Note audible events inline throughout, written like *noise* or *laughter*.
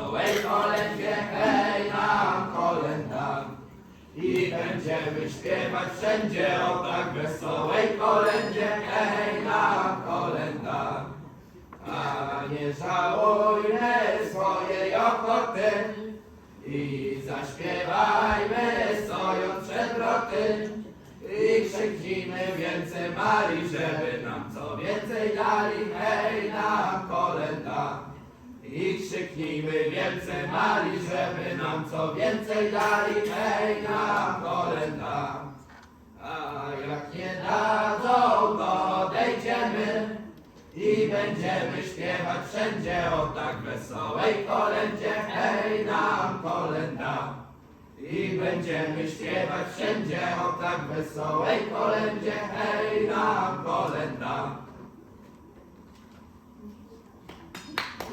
wesołej kolędzie, hej nam kolenda. I będziemy śpiewać wszędzie o tak wesołej kolędzie, hej nam kolenda. A nie żałujmy swojej ochoty i zaśpiewajmy stojąc przed. I krzyknijmy więcej Marii, żeby nam co więcej dali, hej. I krzyknijmy więcej Marii, żeby nam co więcej dali, hej nam kolenda. A jak nie dadzą, to odejdziemy i będziemy śpiewać wszędzie o tak wesołej kolędzie, hej nam kolenda. I będziemy śpiewać wszędzie o tak wesołej kolędzie, hej nam kolenda.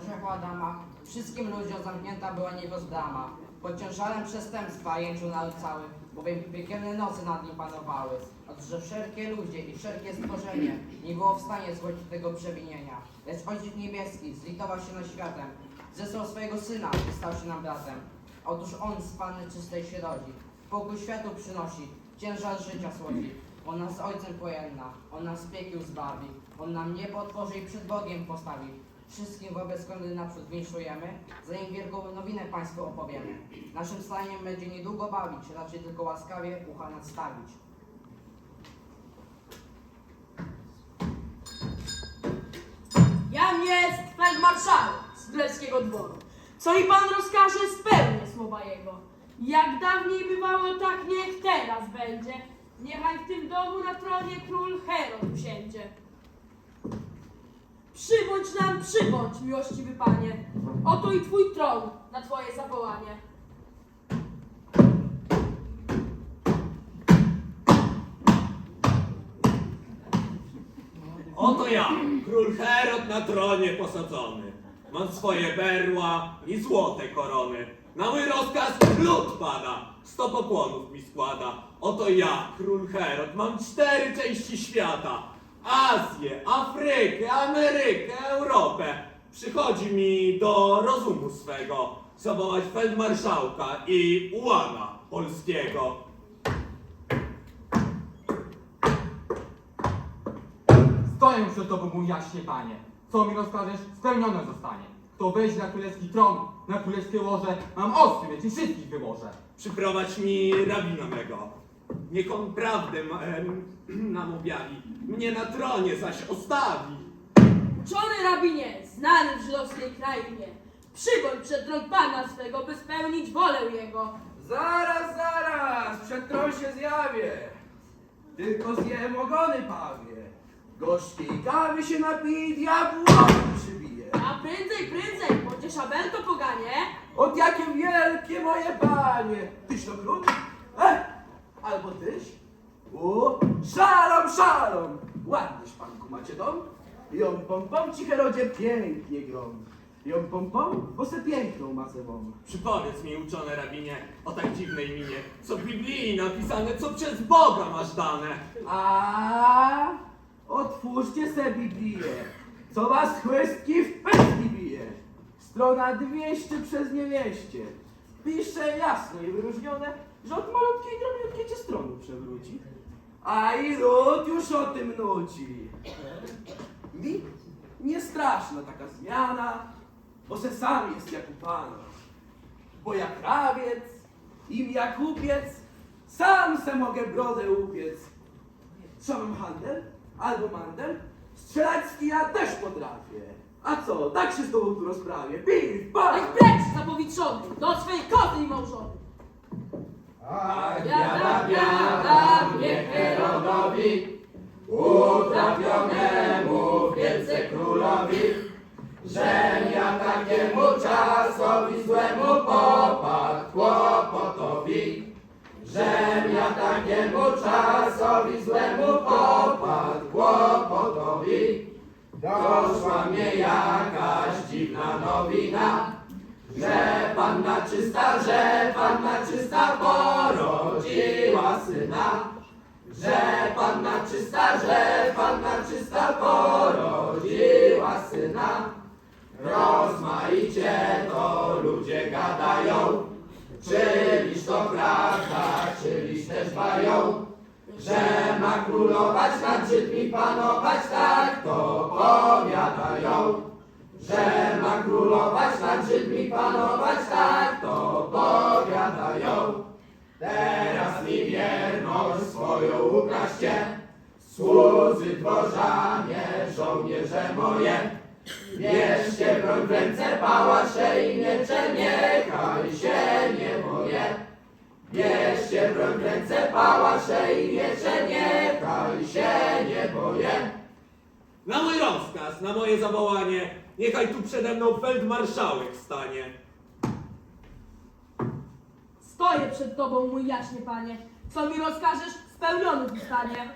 od grzechu- od Adama wszystkim ludziom zamknięta była niebos brama. Pod ciężarem przestępstwa jęczył naród cały, bowiem piekielne nocy nad nim panowały. Otóż że wszelkie ludzie i wszelkie stworzenie nie było w stanie zgłosić tego przewinienia. Lecz Ojciec Niebieski zlitował się nad światem, zesłał swojego Syna i stał się nam bratem. Otóż On z Panny czystej się rodzi, pokój światu przynosi, ciężar życia słodzi. On nas Ojcem pojedna, On nas z piekieł zbawi, On nam niebo otworzy i przed Bogiem postawi. Wszystkim wobec naprzód winszujemy, zanim wielką nowinę Państwu opowiemy. Naszym stajaniem będzie niedługo bawić, raczej tylko łaskawie ucha nadstawić. Jam jest feldmarszałek z Bleckiego dworu. Co mi pan rozkaże, spełnię słowa jego. Jak dawniej bywało, tak niech teraz będzie. Niechaj w tym domu na tronie król Herod usiędzie. Przybądź nam, przybądź, miłościwy panie. Oto i twój tron na twoje zawołanie. Oto ja, król Herod na tronie posadzony. Mam swoje berła i złote korony. Na mój rozkaz lud pada, sto pokłonów mi składa. Oto ja, król Herod, mam cztery części świata. Azję, Afrykę, Amerykę, Europę. Przychodzi mi do rozumu swego zawołać feldmarszałka i ułana polskiego. Stoję przed Tobą, mój jaśnie Panie. Co mi rozkażesz, spełnione zostanie. Kto wejdzie na królewski tron, na królewskie łoże, mam ostry mieć i wszystkich wyłożę. Przyprowadź mi rabina mego. Niech on prawdę ma- em, *clears throat* nam objawi. Mnie na tronie zaś ostawi. Uczony rabinie, znany w żydowskiej krainie. Przybądź przed tron pana swego, by spełnić wolę jego. Zaraz, zaraz, przed tron się zjawię. Tylko zjem ogony pawie. Gorzkiej kawy się napij, diabłowi przybije. A prędzej, prędzej, bądź szabelko poganie. Od jakie wielkie moje panie! Tyś to król? Albo tyś? U, szalom, szalom! Ładnyś panku macie dom? Ją pom pom ci Herodzie pięknie grom. Ją pom pom, bo se piękną ma sebą. Przypowiedz mi, uczony rabinie, o tak dziwnej minie, co w Biblii napisane, co przez Boga masz dane. A otwórzcie se Biblię, co was chłystki w pestki bije. Strona 200 przez niewieście. Pisze jasno i wyróżnione, że od malutkiej drobniutkiej cię strony przewróci. A i lud już o tym nuci. Mi nie straszna taka zmiana, bo se sam jest jak u Pana. Bo jak krawiec, im jak kupiec, sam se mogę brodę upiec. Co mam handel? Albo mandel? Strzelacki ja też potrafię. A co, tak się z tobą tu rozprawię. Pif, Ach, paf! precz, zapowietrzony, do swej koty i małżony. Biada, biada, mnie Herodowi, utrafionemu wielce królowi, że ja takiemu czasowi złemu popadł kłopotowi. Żem ja takiemu czasowi złemu popadł kłopotowi. Doszła mnie jakaś dziwna nowina, Że panna czysta, że panna czysta porodziła syna. Że panna czysta, że panna czysta porodziła syna. Rozmaicie to ludzie gadają, czyliż to prawda, czyliż też bają, że ma królować nad Żydmi panować, tak to powiadają. Że ma królować nad Żydmi panować, tak to powiadają. Teraz mi wierność swoją ukażcie, słudzy dworzanie, żołnierze moje. Bierzcie broń w ręce, pałasze i miecze, niechaj się nie boję. Bierzcie broń w ręce, pałasze i miecze, niechaj się nie boję. Na mój rozkaz, na moje zawołanie, niechaj tu przede mną feldmarszałek stanie. Stoję przed tobą, mój jaśnie panie. Co mi rozkażesz, spełniony zostanie.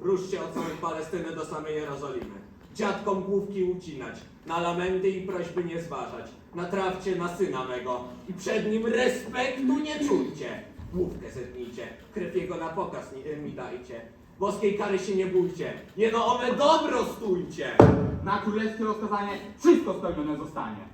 Ruszcie od całej Palestyny do samej Jerozolimy. Dziadkom główki ucinać, na lamenty i prośby nie zważać. Natrawcie na syna mego i przed nim respektu nie czujcie. Główkę zetnijcie, krew jego na pokaz mi dajcie. Boskiej kary się nie bójcie, jeno ome dobro stójcie. Na królewskie rozkazanie wszystko spełnione zostanie.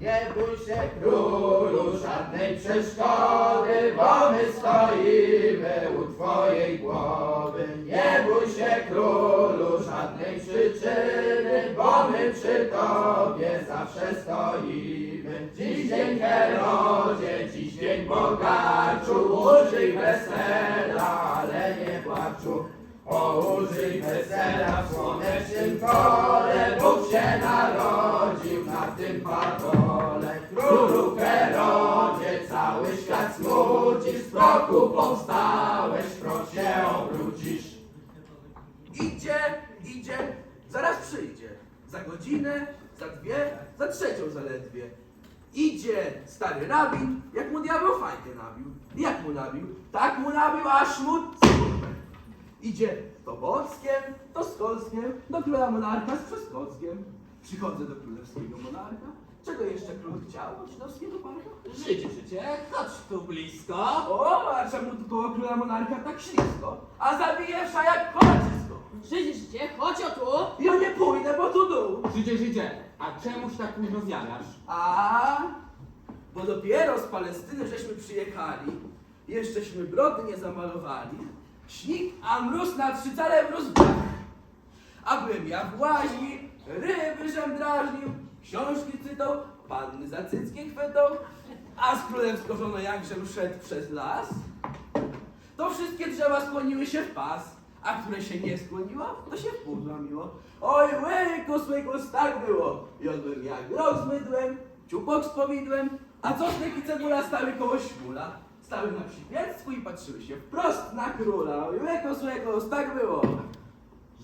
Nie bój się królu żadnej przeszkody, bo my stoimy u twojej głowy. Nie bój się królu żadnej przyczyny, bo my przy tobie zawsze stoimy. Dziś dzień Herodzie, dziś bogaczu, użyj wesela, ale nie płaczu. O, użyj wesela w słonecznym kole, Bóg się narodził na tym padole. Królu Herodzie, cały świat smucisz, z prochu powstałeś, proch się obrócisz. Idzie, idzie, zaraz przyjdzie. Za godzinę, za dwie, za trzecią zaledwie. Idzie stary rabin, jak mu diabeł fajkę nabił. Jak mu nabił? Tak mu nabił, aż mu cudem. Idzie to bockiem, to skolskiem, do króla monarcha z przeskockiem. Przychodzę do królewskiego monarcha. Czego jeszcze król chciał od żydowskiego parka? Życie, życie, chodź tu blisko. O, a czemu tu koło króla monarcha tak ślisko? A zabije wszak jak konaczysko. Żydzie, żydzie, chodź o tu. Ja nie pójdę, bo tu dół. Żydzie, Żydzie, a czemuś tak późno zjadasz? A, bo dopiero z Palestyny żeśmy przyjechali, jeszcześmy brody nie zamalowali, śnieg, a mróz na trzy cale. A byłem ja w łaźni, ryby żem drażnił, książki cytał, panny za cyckie chwytał, a z królewską żoną jakżem szedł przez las, to wszystkie drzewa skłoniły się w pas, a które się nie skłoniło, to się w pół. Oj, łyku, słyku, tak było. Jodłem jak rok z mydłem, ciupok z powidłem, a czosnek i cebula stały koło śmula. Stały na przypiecku i patrzyły się wprost na króla. Oj, łyku, słyku, tak było.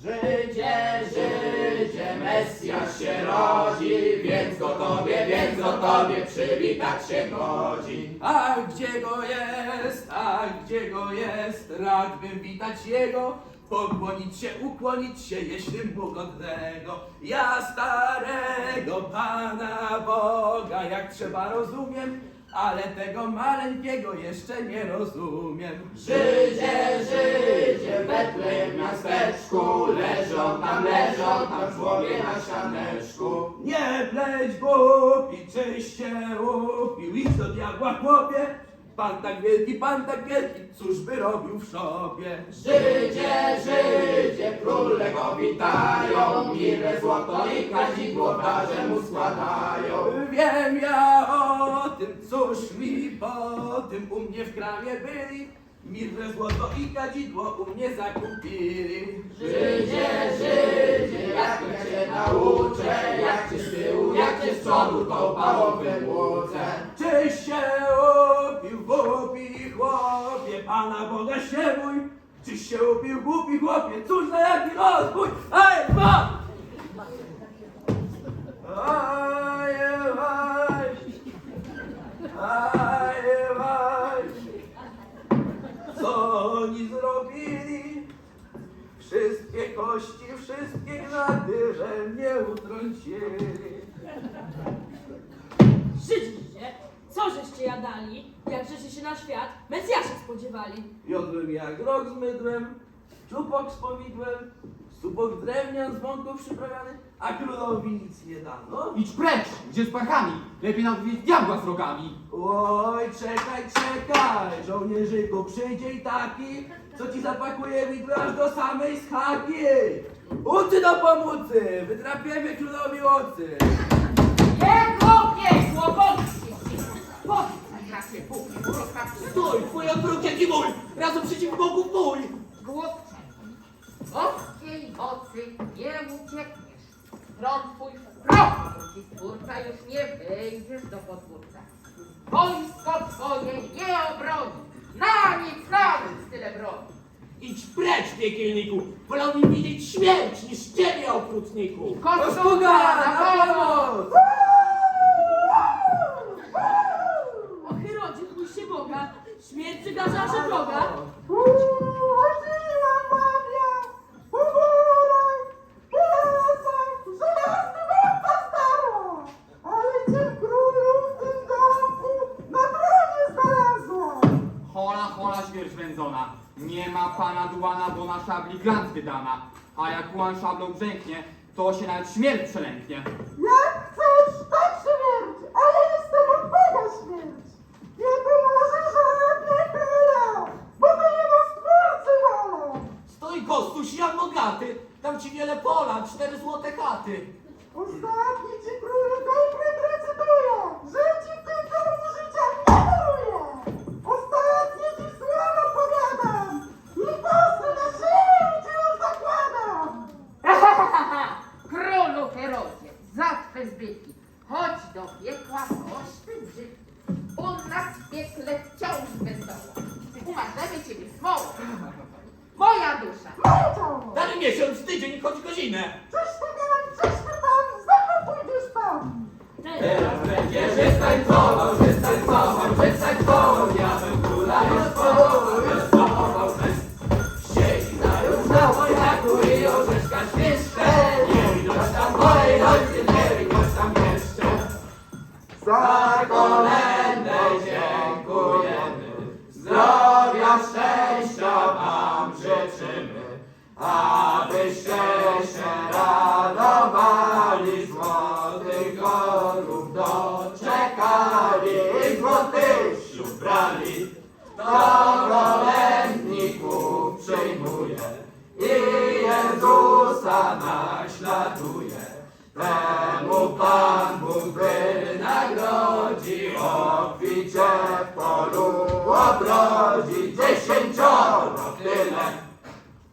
Żydzie, Żydzie, Mesjasz się rodzi, więc gotowie, więc gotowie przywitać się godzi. A gdzie go jest, a gdzie go jest, rad bym witać jego, pokłonić się, ukłonić się, jeśli mu godnego. Ja starego Pana Boga, jak trzeba rozumiem, ale tego maleńkiego jeszcze nie rozumiem. Żydzie, Żydzie, Betlejem miasteczku, leżą tam, leżą tam człowie na sianeczku. Nie pleć głupi, czyś się upił, idź do diabła chłopie, Pan tak wielki, pan tak wielki, cóż by robił w szopie? Żydzie, Żydzie, króle go witają, mirę, złoto i kadzidło darze mu składają. Wiem ja o tym, cóż mi po tym u mnie w kramie byli, mirę, złoto i kadzidło u mnie zakupili. Żydzie, Żydzie, czyś się upił, głupi chłopie, cóż za jaki rozbój, ej, pan! Aje, waj, aje, waj, co oni zrobili? Wszystkie kości, wszystkie na tyle mnie utrącili. Żydźcie, co żeście jadali, jak żeście się na świat Mesjasza spodziewali? Jodłem jak rok z mydłem, czupok z powidłem, supok drewnian z mąką przyprawiany, a królowi nic nie dano. Idź precz, gdzie z parchami? Lepiej nam wieść diabła z rogami. Oj, czekaj, czekaj, żołnierzyku, przyjdzie i taki, co ci zapakuje widły aż do samej schaki. Ucy do pomocy, wytrapiemy królowi ocy. Jego piekło, bądźcie Powiedz, bracie Bóg, Stój, twój odwrót jaki mój! Razem przeciw Bogu mój! Głodcze, boskiej mocy nie uciekniesz. Tron twój wprost, i stwórca już nie wejdziesz do podwórka. Wojsko twoje nie obroni, na nic, na nic tyle broni. Idź precz, piekielniku! Wolał mi widzieć śmierć niż ciebie, okrutniku! Posługa, na pomoc! O Herodzie, chójcie Śmierć przygasza że droga. Hola, hola, śmierć wędzona. Nie ma pana duana, bo na szabli glans wydana. A jak łan szablą brzęknie, to się nawet śmierć przelęknie. Antygonów doczekali i złotych ślub brali. To kolędników przyjmuje i Jezusa naśladuje. Temu Pan Bóg wynagrodzi obficie w polu obrodzi dziesięcioro tyle.